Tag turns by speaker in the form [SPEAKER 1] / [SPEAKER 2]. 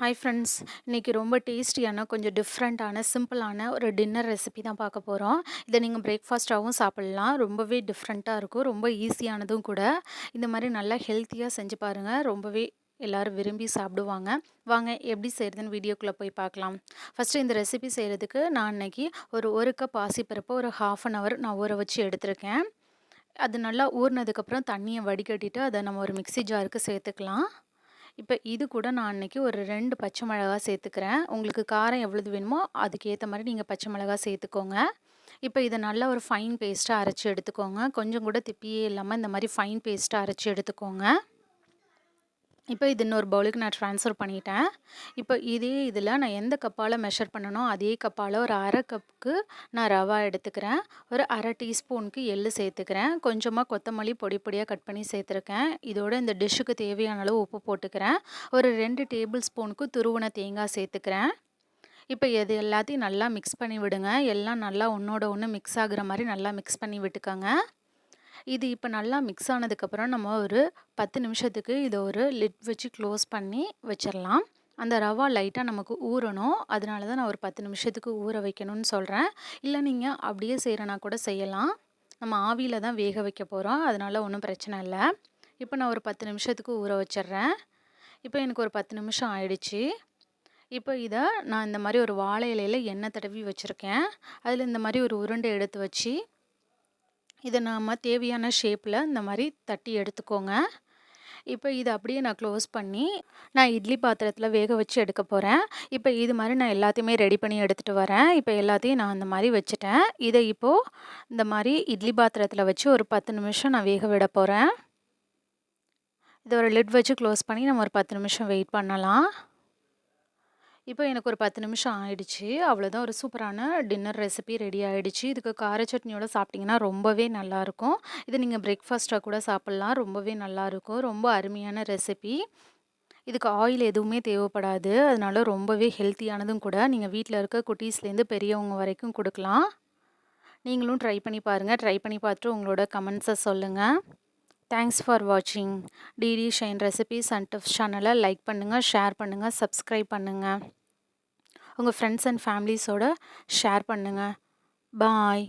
[SPEAKER 1] Hi friends இன்றைக்கி ரொம்ப டேஸ்டியான கொஞ்சம் டிஃப்ரெண்ட்டான சிம்பிளான ஒரு டின்னர் ரெசிபி தான் பார்க்க போகிறோம் இதை நீங்கள் பிரேக்ஃபாஸ்ட்டாகவும் சாப்பிட்லாம். ரொம்பவே டிஃப்ரெண்ட்டாக இருக்கும். ரொம்ப ஈஸியானதும் கூட. இந்த மாதிரி நல்லா ஹெல்த்தியாக செஞ்சு பாருங்கள் ரொம்பவே எல்லோரும் விரும்பி சாப்பிடுவாங்க. வாங்க எப்படி செய்கிறதுன்னு வீடியோக்குள்ளே போய் பார்க்கலாம். ஃபஸ்ட்டு இந்த ரெசிபி செய்கிறதுக்கு நான் இன்றைக்கி ஒரு ஒரு கப் பாசிப்பருப்பு ஒரு ஹாஃப் அன் ஹவர் நான் ஊற வச்சு எடுத்திருக்கேன். அது நல்லா ஊறினதுக்கப்புறம் தண்ணியை வடிகட்டிட்டு அதை நம்ம ஒரு மிக்சி ஜாருக்கு சேர்த்துக்கலாம். இப்போ இது கூட நான் அன்றைக்கி ஒரு ரெண்டு பச்சை மிளகா சேர்த்துக்கிறேன். உங்களுக்கு காரம் எவ்வளவு வேணுமோ அதுக்கேற்ற மாதிரி நீங்கள் பச்சை மிளகா சேர்த்துக்கோங்க. இப்போ இதை நல்லா ஒரு ஃபைன் பேஸ்ட்டாக அரைச்சி எடுத்துக்கோங்க. கொஞ்சம் கூட திப்பியே இல்லாமல் இந்த மாதிரி ஃபைன் பேஸ்ட்டாக அரைச்சி எடுத்துக்கோங்க. இப்போ இது இன்னொரு பவுலுக்கு நான் ட்ரான்ஸ்ஃபர் பண்ணிட்டேன். இப்போ இதே இதில் நான் எந்த கப்பால் மெஷர் பண்ணணும் அதே கப்பால் ஒரு அரை கப்புக்கு நான் ரவா எடுத்துக்கிறேன். ஒரு அரை டீஸ்பூனுக்கு எள்ளு சேர்த்துக்கிறேன். கொஞ்சமாக கொத்தமல்லி பொடி பொடியாக கட் பண்ணி சேர்த்துருக்கேன். இதோட இந்த டிஷ்ஷுக்கு தேவையான அளவு உப்பு போட்டுக்கிறேன். ஒரு ரெண்டு டேபிள் ஸ்பூனுக்கு துருவன தேங்காய் சேர்த்துக்கிறேன். இப்போ இது எல்லாத்தையும் நல்லா மிக்ஸ் பண்ணி விடுங்க. எல்லாம் நல்லா ஒன்றோட ஒன்று மிக்ஸ் ஆகுற மாதிரி நல்லா மிக்ஸ் பண்ணி விட்டுக்கோங்க. இது இப்போ நல்லா மிக்ஸ் ஆனதுக்கப்புறம் நம்ம ஒரு பத்து நிமிஷத்துக்கு இதை ஒரு லிட் வச்சு க்ளோஸ் பண்ணி வச்சிடலாம் அந்த ரவா லைட்டாக நமக்கு ஊறணும். அதனால தான் நான் ஒரு பத்து நிமிஷத்துக்கு ஊற வைக்கணும்னு சொல்கிறேன் இல்லை நீங்கள் அப்படியே செய்கிறனா கூட செய்யலாம். நம்ம ஆவியில் தான் வேக வைக்க போகிறோம் அதனால் ஒன்றும் பிரச்சனை இல்லை. இப்போ நான் ஒரு பத்து நிமிஷத்துக்கு ஊற வச்சிட்றேன் இப்போ எனக்கு ஒரு பத்து நிமிஷம் ஆயிடுச்சு. இப்போ இதை நான் இந்த மாதிரி ஒரு வாழை இலையில் எண்ணெய் தடவி வச்சுருக்கேன். அதில் இந்த மாதிரி ஒரு உருண்டை எடுத்து வச்சு இதை நாம் தேவையான ஷேப்பில் இந்த மாதிரி தட்டி எடுத்துக்கோங்க. இப்போ இதை அப்படியே நான் க்ளோஸ் பண்ணி நான் இட்லி பாத்திரத்தில் வேக வச்சு எடுக்க போகிறேன் இப்போ இது மாதிரி நான் எல்லாத்தையுமே ரெடி பண்ணி எடுத்துகிட்டு வரேன். இப்போ எல்லாத்தையும் நான் அந்த மாதிரி வச்சுட்டேன். இதை இப்போது இந்த மாதிரி இட்லி பாத்திரத்தில் வச்சு ஒரு பத்து நிமிஷம் நான் வேக விட போகிறேன் இதை ஒரு லிட் வச்சு க்ளோஸ் பண்ணி நம்ம ஒரு பத்து நிமிஷம் வெயிட் பண்ணலாம். இப்போ எனக்கு ஒரு பத்து நிமிஷம் ஆயிடுச்சு. அவ்வளோதான் ஒரு சூப்பரான டின்னர் ரெசிபி ரெடி ஆகிடுச்சு இதுக்கு கார சட்னியோட சாப்பிட்டிங்கன்னா ரொம்பவே நல்லாயிருக்கும் இது நீங்கள் பிரேக்ஃபாஸ்ட்டாக கூட சாப்பிட்லாம். ரொம்பவே நல்லாயிருக்கும் ரொம்ப அருமையான ரெசிபி. இதுக்கு ஆயில் எதுவுமே தேவைப்படாது. அதனால ரொம்பவே ஹெல்த்தியானதும் கூட நீங்கள் வீட்டில் இருக்க குட்டீஸ்லேருந்து பெரியவங்க வரைக்கும் கொடுக்கலாம். நீங்களும் ட்ரை பண்ணி பாருங்கள் ட்ரை பண்ணி பார்த்துட்டு உங்களோட கமெண்ட்ஸை சொல்லுங்கள் தேங்க்ஸ் ஃபார் வாட்சிங் DD Shine recipes and tips சேனலை லைக் பண்ணுங்கள் ஷேர் பண்ணுங்கள் சப்ஸ்கிரைப் பண்ணுங்கள் உங்கள் ஃப்ரெண்ட்ஸ் அண்ட் ஃபேமிலிஸோட ஷேர் பண்ணுங்கள் பாய்